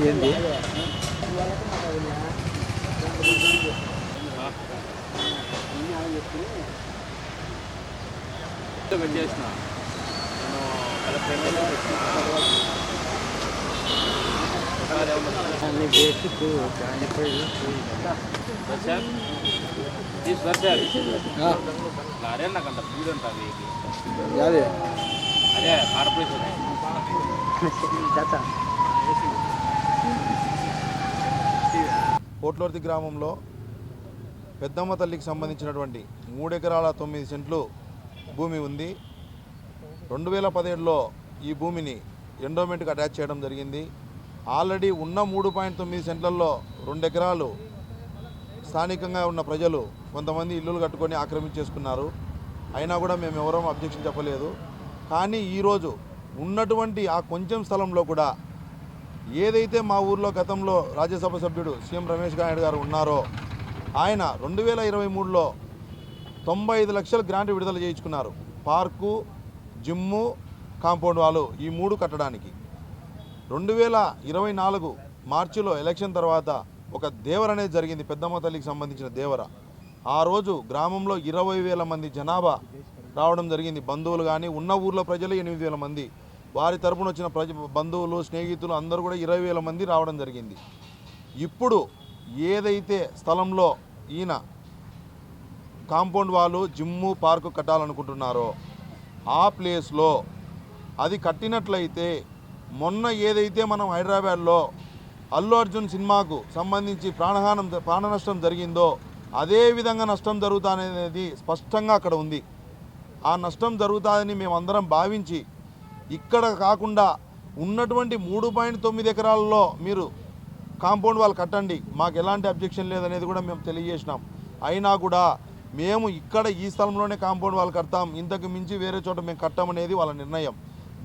ఏంది? పెట్టేసిన నేను కలెక్టర్ పెట్టిన లారీ నాకు అంత స్పీడ్ ఉంటుంది అదే. అదే కార్పొరేషన్ కోట్లోర్తి గ్రామంలో పెద్దమ్మ తల్లికి సంబంధించినటువంటి మూడు ఎకరాల తొమ్మిది సెంట్లు భూమి ఉంది. రెండు వేల పదిహేడులో ఈ భూమిని ఎండోమెంట్కి అటాచ్ చేయడం జరిగింది. ఆల్రెడీ ఉన్న మూడు పాయింట్ తొమ్మిది సెంట్లలో రెండు ఎకరాలు స్థానికంగా ఉన్న ప్రజలు కొంతమంది ఇల్లులు కట్టుకొని ఆక్రమించేసుకున్నారు. అయినా కూడా మేము ఎవరూ అబ్జెక్షన్ చెప్పలేదు. కానీ ఈరోజు ఉన్నటువంటి ఆ కొంచెం స్థలంలో కూడా ఏదైతే మా ఊర్లో గతంలో రాజ్యసభ సభ్యుడు సీఎం రమేష్ నాయుడు గారు ఉన్నారో ఆయన రెండు వేల ఇరవై మూడులో తొంభై ఐదు లక్షల గ్రాంట్ విడుదల చేయించుకున్నారు. పార్కు జిమ్ము కాంపౌండ్ వాళ్ళు ఈ మూడు కట్టడానికి. రెండు వేల ఇరవై నాలుగు మార్చిలో ఎలక్షన్ తర్వాత ఒక దేవర అనేది జరిగింది పెద్దమ్మ తల్లికి సంబంధించిన దేవర. ఆ రోజు గ్రామంలో ఇరవై వేల మంది జనాభా రావడం జరిగింది. బంధువులు కానీ ఉన్న ఊర్లో ప్రజలు ఎనిమిది వేల మంది. వారి తరపున వచ్చిన ప్రజ బంధువులు స్నేహితులు అందరూ కూడా ఇరవై వేల మంది రావడం జరిగింది. ఇప్పుడు ఏదైతే స్థలంలో ఈయన కాంపౌండ్ వాళ్ళు జిమ్ము పార్కు కట్టాలనుకుంటున్నారో ఆ ప్లేస్లో అది కట్టినట్లయితే మొన్న ఏదైతే మనం హైదరాబాద్లో అల్లు అర్జున్ సినిమాకు సంబంధించి ప్రాణహానం ప్రాణ నష్టం జరిగిందో అదే విధంగా నష్టం జరుగుతాననేది స్పష్టంగా అక్కడ ఉంది. ఆ నష్టం జరుగుతుందని మేమందరం భావించి ఇక్కడ కాకుండా ఉన్నటువంటి మూడు పాయింట్ తొమ్మిది ఎకరాల్లో మీరు కాంపౌండ్ వాళ్ళు కట్టండి. మాకు ఎలాంటి అబ్జెక్షన్ లేదనేది కూడా మేము తెలియజేసినాం. అయినా కూడా మేము ఇక్కడ ఈ స్థలంలోనే కాంపౌండ్ వాళ్ళు కడతాం. ఇంతకు మించి వేరే చోట మేము కట్టామనేది వాళ్ళ నిర్ణయం.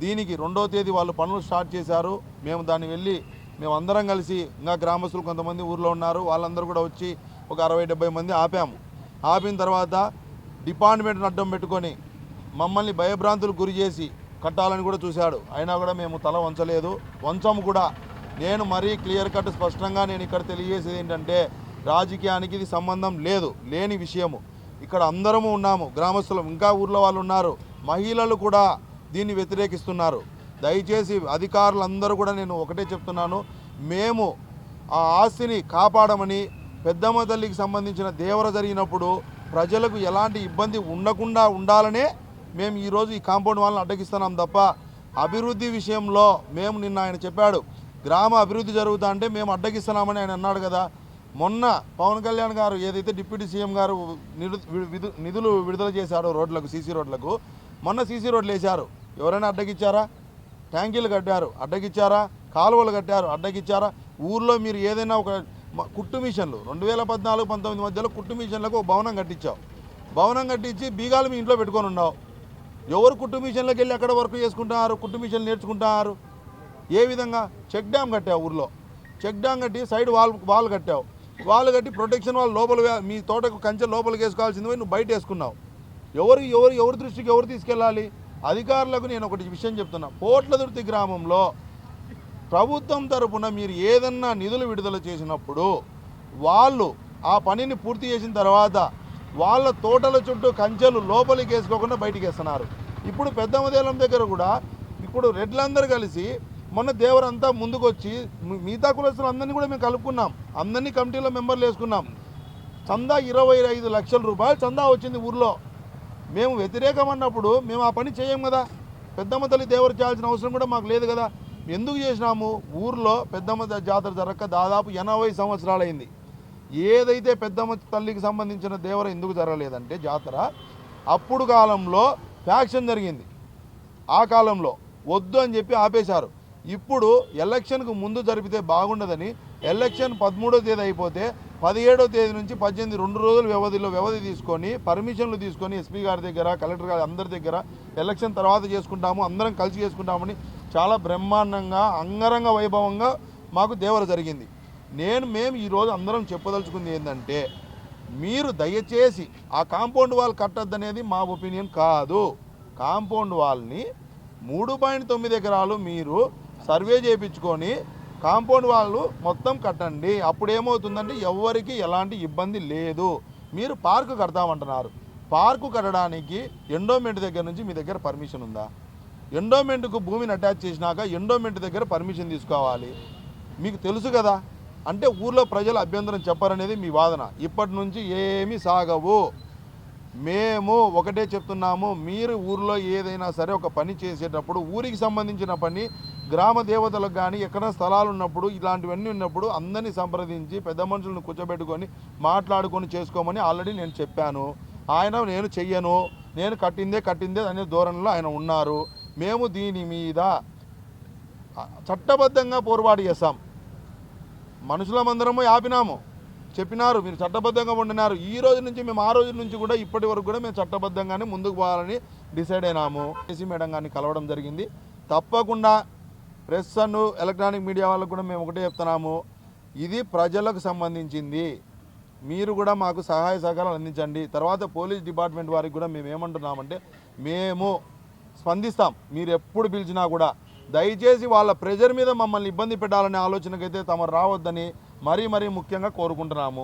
దీనికి రెండో తేదీ వాళ్ళు పనులు స్టార్ట్ చేశారు. మేము దాన్ని వెళ్ళి మేము అందరం కలిసి ఇంకా గ్రామస్తులు కొంతమంది ఊర్లో ఉన్నారు. వాళ్ళందరూ కూడా వచ్చి ఒక అరవై డెబ్బై మంది ఆపాము. ఆపిన తర్వాత డిపార్ట్మెంట్ని అడ్డం పెట్టుకొని మమ్మల్ని భయభ్రాంతులు గురి చేసి కట్టాలని కూడా చూశాడు. అయినా కూడా మేము తల వంచలేదు. వంచము కూడా. నేను మరీ క్లియర్ కట్ స్పష్టంగా నేను ఇక్కడ తెలియజేసేది ఏంటంటే రాజకీయానికి ఇది సంబంధం లేదు లేని విషయము. ఇక్కడ అందరము ఉన్నాము. గ్రామస్తులం ఇంకా ఊర్లో వాళ్ళు ఉన్నారు. మహిళలు కూడా దీన్ని వ్యతిరేకిస్తున్నారు. దయచేసి అధికారులందరూ కూడా నేను ఒకటే చెప్తున్నాను. మేము ఆ ఆస్తిని కాపాడమని పెద్దమ్మ తల్లికి సంబంధించిన దేవర జరిగినప్పుడు ప్రజలకు ఎలాంటి ఇబ్బంది ఉండకుండా ఉండాలనే మేము ఈరోజు ఈ కాంపౌండ్ వాళ్ళని అడ్డగిస్తున్నాం తప్ప అభివృద్ధి విషయంలో మేము నిన్న ఆయన చెప్పాడు. గ్రామ అభివృద్ధి జరుగుతా అంటే మేము అడ్డగిస్తున్నామని ఆయన అన్నాడు కదా. మొన్న పవన్ కళ్యాణ్ గారు ఏదైతే డిప్యూటీ సీఎం గారు నిధు విధు- నిధులు విడుదల చేశారో రోడ్లకు సీసీ రోడ్లకు మొన్న సీసీ రోడ్లు వేశారు. ఎవరైనా అడ్డగిచ్చారా? ట్యాంకీలు కట్టారు అడ్డగిచ్చారా? కాలువలు కట్టారు అడ్డగిచ్చారా? ఊర్లో మీరు ఏదైనా ఒక కుట్టు మిషన్లు రెండు వేల పద్నాలుగు పంతొమ్మిది మధ్యలో కుట్టు మిషన్లకు ఒక భవనం కట్టించావు. భవనం కట్టించి బీగాలు మీ ఇంట్లో పెట్టుకొని ఉన్నావు. ఎవరు కుట్టు మిషన్లకు వెళ్ళి అక్కడ వర్క్ చేసుకుంటున్నారు కుట్టు మిషన్లు నేర్చుకుంటున్నారు? ఏ విధంగా? చెక్ డ్యామ్ కట్టావు ఊర్లో. చెక్ డ్యామ్ కట్టి సైడ్ వాల్ వాల్ కట్టావు. వాళ్ళు కట్టి ప్రొటెక్షన్ వాళ్ళు లోపల మీ తోటకు కంచె లోపలికి వేసుకోవాల్సింది పోయి నువ్వు బయట వేసుకున్నావు. ఎవరు ఎవరు ఎవరి దృష్టికి ఎవరు తీసుకెళ్ళాలి? అధికారులకు నేను ఒకటి విషయం చెప్తున్నా. పోట్లదుర్తి గ్రామంలో ప్రభుత్వం తరపున మీరు ఏదన్నా నిధులు విడుదల చేసినప్పుడు వాళ్ళు ఆ పనిని పూర్తి చేసిన తర్వాత వాళ్ళ తోటల చుట్టూ కంచెలు లోపలికి వేసుకోకుండా బయటికి వేస్తున్నారు. ఇప్పుడు పెద్దమదేలం దగ్గర కూడా ఇప్పుడు రెడ్లందరూ కలిసి మొన్న దేవరంతా ముందుకు వచ్చి మిగతా కులస్తులు అందరినీ కూడా మేము కలుపుకున్నాం. అందరినీ కమిటీలో మెంబర్లు వేసుకున్నాం. చందా ఇరవై ఐదు లక్షల రూపాయలు చందా వచ్చింది ఊర్లో. మేము వ్యతిరేకం అన్నప్పుడు మేము ఆ పని చేయం కదా. పెద్దమ్మ తల్లి దేవరు చేయాల్సిన అవసరం కూడా మాకు లేదు కదా. ఎందుకు చేసినాము? ఊర్లో పెద్దమ్మ జాతర జరగక దాదాపు ఎనభై సంవత్సరాలైంది. ఏదైతే పెద్దమ్మ తల్లికి సంబంధించిన దేవర ఎందుకు జరగలేదంటే జాతర అప్పుడు కాలంలో ఫ్యాక్షన్ జరిగింది. ఆ కాలంలో వద్దు అని చెప్పి ఆపేశారు. ఇప్పుడు ఎలక్షన్కు ముందు జరిపితే బాగుండదని ఎలక్షన్ పదమూడో తేదీ అయిపోతే పదిహేడో తేదీ నుంచి పద్దెనిమిది రెండు రోజుల వ్యవధిలో వ్యవధి తీసుకొని పర్మిషన్లు తీసుకొని ఎస్పీ గారి దగ్గర కలెక్టర్ గారి అందరి దగ్గర ఎలక్షన్ తర్వాత చేసుకుంటాము అందరం కలిసి చేసుకుంటామని చాలా బ్రహ్మాండంగా అంగరంగ వైభవంగా మాకు దేవర జరిగింది. నేను మేము ఈరోజు అందరం చెప్పదలుచుకుంది ఏంటంటే మీరు దయచేసి ఆ కాంపౌండ్ వాల్ కట్టద్దనేది మా ఒపీనియన్ కాదు. కాంపౌండ్ వాల్ని మూడు పాయింట్ తొమ్మిది ఎకరాలు మీరు సర్వే చేయించుకొని కాంపౌండ్ వాళ్ళు మొత్తం కట్టండి. అప్పుడు ఏమవుతుందంటే ఎవరికి ఎలాంటి ఇబ్బంది లేదు. మీరు పార్కు కడతామంటున్నారు. పార్కు కట్టడానికి ఎండోమెంట్ దగ్గర నుంచి మీ దగ్గర పర్మిషన్ ఉందా? ఎండోమెంట్కు భూమిని అటాచ్ చేసినాక ఎండోమెంట్ దగ్గర పర్మిషన్ తీసుకోవాలి. మీకు తెలుసు కదా? అంటే ఊర్లో ప్రజలు అభ్యంతరం చెప్పారనేది మీ వాదన. ఇప్పటి నుంచి ఏమీ సాగవు. మేము ఒకటే చెప్తున్నాము. మీరు ఊర్లో ఏదైనా సరే ఒక పని చేసేటప్పుడు ఊరికి సంబంధించిన పని గ్రామ దేవతలకు కానీ ఎక్కడ స్థలాలు ఉన్నప్పుడు ఇలాంటివన్నీ ఉన్నప్పుడు అందరినీ సంప్రదించి పెద్ద మనుషులను కూర్చోబెట్టుకొని మాట్లాడుకొని చేసుకోమని ఆల్రెడీ నేను చెప్పాను. ఆయన నేను చెయ్యను. నేను కట్టిందే కట్టిందే అనే ధోరణిలో ఆయన ఉన్నారు. మేము దీని మీద చట్టబద్ధంగా పోరుబాటు చేస్తాం మనుషులమందరము ఆపినాము చెప్పినారు మీరు చట్టబద్ధంగా ఉండినారు. ఈ రోజు నుంచి మేము ఆ రోజు నుంచి కూడా ఇప్పటి వరకు కూడా మేము చట్టబద్ధంగానే ముందుకు పోవాలని డిసైడ్ అయినాము. కేసీ మేడం గారిని కలవడం జరిగింది. తప్పకుండా ప్రెస్ అను ఎలక్ట్రానిక్ మీడియా వాళ్ళకు కూడా మేము ఒకటే చెప్తున్నాము. ఇది ప్రజలకు సంబంధించింది. మీరు కూడా మాకు సహాయ సహకారాలు అందించండి. తర్వాత పోలీస్ డిపార్ట్మెంట్ వారికి కూడా మేము ఏమంటున్నామంటే మేము స్పందిస్తాం. మీరు ఎప్పుడు పిలిచినా కూడా దయచేసి వాళ్ళ ప్రెజర్ మీద మమ్మల్ని ఇబ్బంది పెట్టాలనే ఆలోచనకైతే తమరు రావద్దని మరీ మరీ ముఖ్యంగా కోరుకుంటున్నాము.